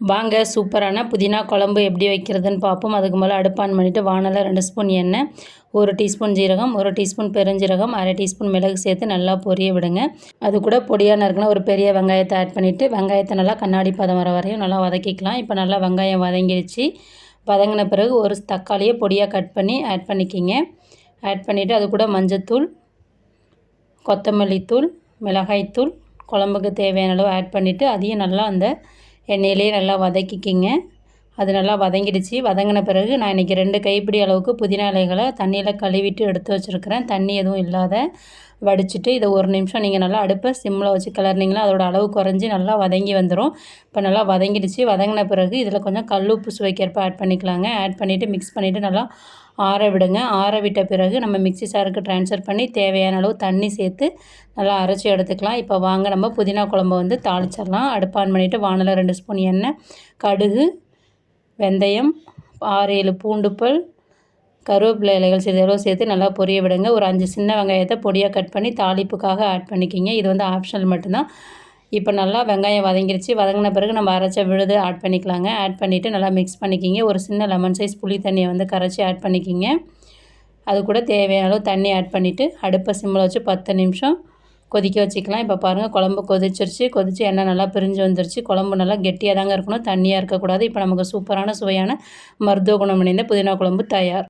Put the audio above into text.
வாங்க சூப்பரான புதினா குழம்பு எப்படி வைக்கிறதுன்னு பார்ப்போம். அதுக்கு மேலே அடுப்பான் பண்ணிவிட்டு வானலை ரெண்டு ஸ்பூன் எண்ணெய் ஒரு டீஸ்பூன் ஜீரகம் ஒரு டீஸ்பூன் பெருஞ்சீரகம் அரை டீஸ்பூன் மிளகு சேர்த்து நல்லா பொரிய விடுங்க. அது கூட பொடியாக இருக்குன்னா ஒரு பெரிய வெங்காயத்தை ஆட் பண்ணிவிட்டு வெங்காயத்தை நல்லா கண்ணாடி பதம் வர வரையும் நல்லா வதக்கிக்கலாம். இப்போ நல்லா வெங்காயம் வதங்கிடுச்சு வதங்கின பிறகு ஒரு தக்காளியை பொடியாக கட் பண்ணி ஆட் பண்ணிக்கிங்க. ஆட் பண்ணிவிட்டு அது கூட மஞ்சத்தூள் கொத்தமல்லி தூள் மிளகாய்த்தூள் குழம்புக்கு தேவையான அளவு ஆட் பண்ணிவிட்டு அதையும் நல்லா அந்த எண்ணெயிலே நல்லா வதக்கிக்கிங்க. அது நல்லா வதங்கிடுச்சு. வதங்கின பிறகு நான் இன்றைக்கி ரெண்டு கைப்பிடி அளவுக்கு புதினா இலைகளை தண்ணியில் கழுவிட்டு எடுத்து வச்சுருக்கிறேன். தண்ணி எதுவும் இல்லாத வடிச்சிட்டு இதை ஒரு நிமிஷம் நீங்கள் நல்லா அடுப்பை சிம்மில் வச்சு கிளறினீங்களா அதோட அளவு குறைஞ்சி நல்லா வதங்கி வந்துடும் இப்போ நல்லா வதங்கிடுச்சு. வதங்கின பிறகு இதில் கொஞ்சம் கல் உப்பு சுவைக்கிறப்ப ஆட் பண்ணிக்கலாங்க. ஆட் பண்ணிவிட்டு மிக்ஸ் பண்ணிவிட்டு நல்லா ஆற விடுங்க. ஆற விட்ட பிறகு நம்ம மிக்சி சாருக்கு ட்ரான்ஸ்ஃபர் பண்ணி தேவையான அளவு தண்ணி சேர்த்து நல்லா அரைச்சி எடுத்துக்கலாம். இப்போ வாங்க நம்ம புதினா குழம்பு வந்து தாளிச்சிடலாம். அடுப்பான் பண்ணிவிட்டு வானலில் ரெண்டு ஸ்பூன் எண்ணெய் கடுகு வெந்தயம் ஆறு ஏழு பூண்டுப்பல் கருவேப்பிலை இலைகள் சிறிதளவு சேர்த்து நல்லா பொரிய விடுங்க. ஒரு அஞ்சு சின்ன வெங்காயத்தை பொடியாக கட் பண்ணி தாளிப்புக்காக ஆட் பண்ணிக்கிங்க. இது வந்து ஆப்ஷனல் மட்டும்தான். இப்போ நல்லா வெங்காயம் வதங்கிருச்சு. வதங்கின பிறகு நம்ம அரைச்ச விழுது ஆட் பண்ணிக்கலாங்க. ஆட் பண்ணிவிட்டு நல்லா மிக்ஸ் பண்ணிக்கிங்க. ஒரு சின்ன லெமன் சைஸ் புளி தண்ணியை வந்து கரைச்சி ஆட் பண்ணிக்கிங்க. அது கூட தேவையான அளவு தண்ணி ஆட் பண்ணிவிட்டு அடுப்பை சிம்மில் வச்சு பத்து நிமிஷம் கொதிக்க வச்சுக்கலாம். இப்போ பாருங்கள் குழம்பு கொதிச்சிருச்சு. கொதித்து எண்ணெய் நல்லா பிரிஞ்சு வந்துருச்சு. குழம்பு நல்லா கெட்டியாக தாங்க இருக்கணும். தண்ணியாக இருக்கக்கூடாது. இப்போ நமக்கு சூப்பரான சுவையான மருத்துவ குணம் இணைந்த புதினா குழம்பு தயார்.